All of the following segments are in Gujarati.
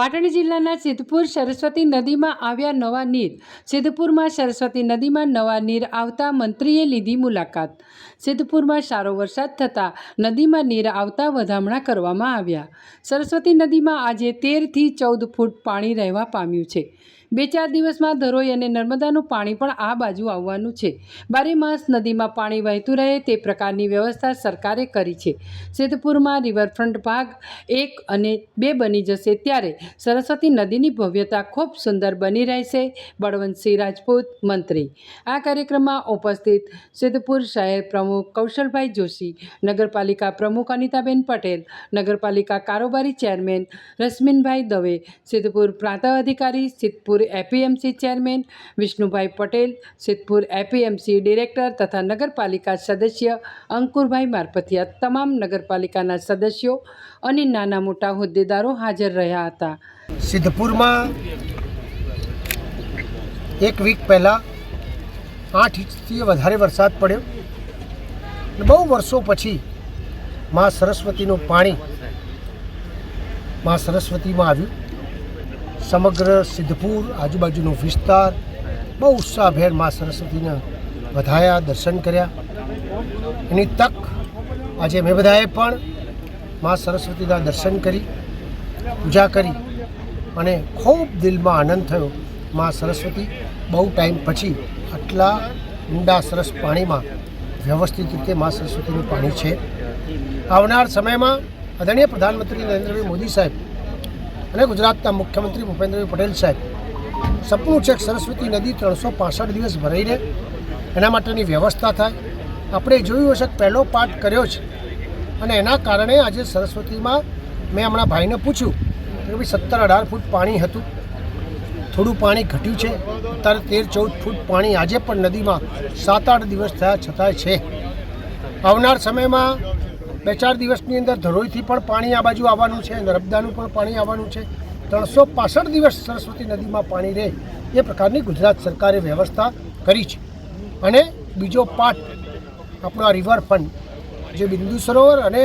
પાટણ જિલ્લાના સિદ્ધપુર સરસ્વતી નદીમાં આવ્યા નવા નીર. સિદ્ધપુરમાં સરસ્વતી નદીમાં નવા નીર આવતા મંત્રીએ લીધી મુલાકાત. સિદ્ધપુરમાં સારો વરસાદ થતાં નદીમાં નીર આવતા વધામણા કરવામાં આવ્યા. સરસ્વતી નદીમાં આજે તેરથી ચૌદ ફૂટ પાણી રહેવા પામ્યું છે. બે ચાર દિવસમાં ધરોઈ અને નર્મદાનું પાણી પણ આ બાજુ આવવાનું છે. બારે માસ નદીમાં પાણી વહેતું રહે તે પ્રકારની વ્યવસ્થા સરકારે કરી છે. સિદ્ધપુરમાં રિવરફ્રન્ટ ભાગ એક અને બે બની જશે ત્યારે સરસ્વતી નદીની ભવ્યતા ખૂબ સુંદર બની રહેશે, બળવંતસિંહ રાજપૂત મંત્રી. આ કાર્યક્રમમાં ઉપસ્થિત સિદ્ધપુર શહેર પ્રમુખ કૌશલભાઈ જોશી, નગરપાલિકા પ્રમુખ અનિતાબેન પટેલ, નગરપાલિકા કારોબારી ચેરમેન રશ્મિનભાઈ દવે, સિદ્ધપુર પ્રાંત અધિકારી Siddhpur APMC chairman Vishnubhai Patel, Siddhpur APMC director તથા નગરપાલિકા સદસ્ય અંકુરભાઈ મારપતિયા તમામ નગરપાલિકાના સદસ્યો અને નાના મોટા હોદ્દેદારો હાજર રહ્યા હતા. સિદ્ધપુરમાં એક વીક પહેલાં આઠ ઇંચથી વધારે વરસાદ પડ્યો. બહુ વર્ષો પછી મા સરસ્વતીનું પાણી મા સરસ્વતીમાં આવ્યું. સમગ્ર સિદ્ધપુર, આજુબાજુનો વિસ્તાર, બહુ ઉત્સાહભેર મા સરસ્વતીને વધાયા દર્શન કર્યા. એની તક આજે મેં બધાએ પણ મા સરસ્વતીના દર્શન કરી, પૂજા કરી અને ખૂબ દિલમાં આનંદ થયો મા સરસ્વતી. બહુ ટાઈમ પછી આટલા ઊંડા સરસ પાણીમાં વ્યવસ્થિત રીતે મા સરસ્વતીનું પાણી છે. આવનાર સમયમાં આદરણીય પ્રધાનમંત્રી નરેન્દ્રભાઈ મોદી સાહેબ અને ગુજરાતના મુખ્યમંત્રી ભૂપેન્દ્રભાઈ પટેલ સાહેબ, સપનું છે સરસ્વતી નદી ત્રણસો પાસઠ દિવસ ભરાઈ રહે એના માટેની વ્યવસ્થા થાય. આપણે જોયું હશે પહેલો પાઠ કર્યો છે અને એના કારણે આજે સરસ્વતીમાં મેં હમણાં ભાઈને પૂછ્યું કે ભાઈ સત્તર અઢાર ફૂટ પાણી હતું. થોડું પાણી ઘટ્યું છે. અત્યારે તેર ચૌદ ફૂટ પાણી આજે પણ નદીમાં સાત આઠ દિવસ થયા છતાંય છે. આવનાર સમયમાં બે ચાર દિવસની અંદર ધરોઈથી પણ પાણી આ બાજુ આવવાનું છે. નર્મદાનું પણ પાણી આવવાનું છે. ત્રણસો પાસઠ દિવસ સરસ્વતી નદીમાં પાણી રહે એ પ્રકારની ગુજરાત સરકારે વ્યવસ્થા કરી છે. અને બીજો પાઠ આપણો આ રિવરફ્રન્ટ જે બિંદુ સરોવર અને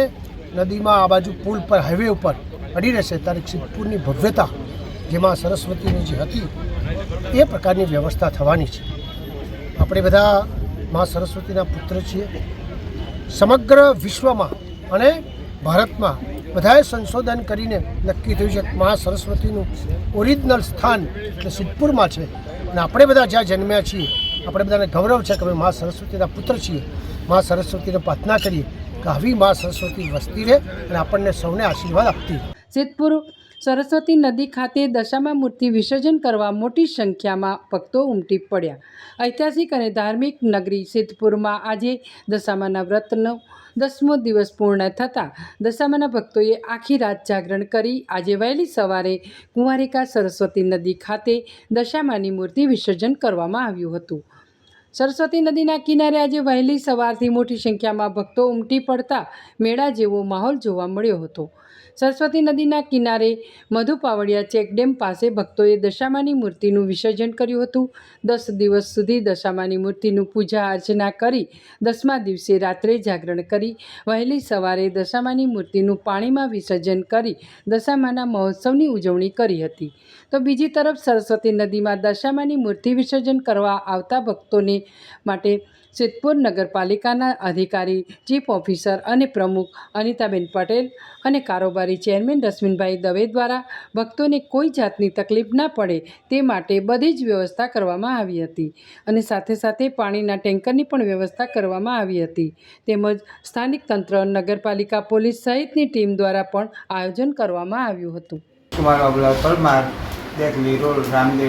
નદીમાં આ બાજુ પુલ પર હાઈવે ઉપર પડી રહેશે. ત્યારે સિદ્ધપુરની ભવ્યતા જેમાં સરસ્વતીની જે હતી, એ પ્રકારની વ્યવસ્થા થવાની છે. આપણે બધા મા સરસ્વતીના પુત્ર છીએ. સમગ્ર વિશ્વમાં અને ભારતમાં બધાએ સંશોધન કરીને નક્કી થયું છે કે મા સરસ્વતીનું ઓરિજિનલ સ્થાન એટલે સિદ્ધપુરમાં છે. અને આપણે બધા જ્યાં જન્મ્યા છીએ, આપણે બધાને ગૌરવ છે કે અમે મા સરસ્વતીના પુત્ર છીએ. મા સરસ્વતીને પ્રાર્થના કરીએ કે આવી મા સરસ્વતી વસતી રહે અને આપણને સૌને આશીર્વાદ આપતી સિદ્ધપુર સરસ્વતી નદી ખાતે દશામા મૂર્તિ વિસર્જન કરવા મોટી સંખ્યામાં ભક્તો ઉમટી પડ્યા. ઐતિહાસિક અને ધાર્મિક નગરી સિદ્ધપુરમાં આજે દશામાના વ્રતનો દસમો દિવસ પૂર્ણ થતાં દશામાના ભક્તોએ આખી રાત જાગરણ કરી આજે વહેલી સવારે કુંવારિકા સરસ્વતી નદી ખાતે દશામાની મૂર્તિ વિસર્જન કરવામાં આવ્યું હતું. સરસ્વતી નદીના કિનારે આજે વહેલી સવારથી મોટી સંખ્યામાં ભક્તો ઉમટી પડતા મેળા જેવો માહોલ જોવા મળ્યો હતો. સરસ્વતી નદીના કિનારે મધુપાવડિયા ચેકડેમ પાસે ભક્તોએ દશામાની મૂર્તિનું વિસર્જન કર્યું હતું. દસ દિવસ સુધી દશામાની મૂર્તિનું પૂજા અર્ચના કરી દસમા દિવસે રાત્રે જાગરણ કરી વહેલી સવારે દશામાની મૂર્તિનું પાણીમાં વિસર્જન કરી દશામાના મહોત્સવની ઉજવણી કરી હતી. તો બીજી તરફ સરસ્વતી નદીમાં દશામાની મૂર્તિ વિસર્જન કરવા આવતા ભક્તોને માટે સિદ્ધપુર નગરપાલિકાના અધિકારી, ચીફ ઓફિસર અને પ્રમુખ અનિતાબેન પટેલ અને કારોબારી ચેરમેન રશ્મિનભાઈ દવે દ્વારા ભક્તોને કોઈ જાતની તકલીફ ના પડે તે માટે બધી જ વ્યવસ્થા કરવામાં આવી હતી. અને સાથે સાથે પાણીના ટેન્કરની પણ વ્યવસ્થા કરવામાં આવી હતી. તેમજ સ્થાનિક તંત્ર, નગરપાલિકા, પોલીસ સહિતની ટીમ દ્વારા પણ આયોજન કરવામાં આવ્યું હતું. Kumar Babulal Parmar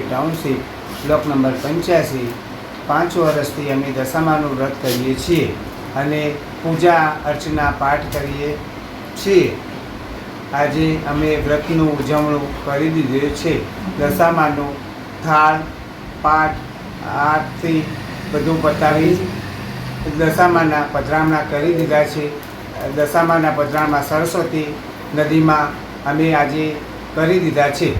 township, block number પંચ્યાસી. પાંચ વર્ષથી અમે દશામાનું વ્રત કરીએ છીએ અને પૂજા અર્ચના પાઠ કરીએ છીએ. આજે અમે વ્રતનું ઉજવણું કરી દીધું છે. દશામાનું થાળ, પાઠ, આરતી બધું પતાવી દશામાના પધરામણા કરી દીધા છે. દશામાના પધરામણા સરસ્વતી નદીમાં અમે આજે કરી દીધા છે.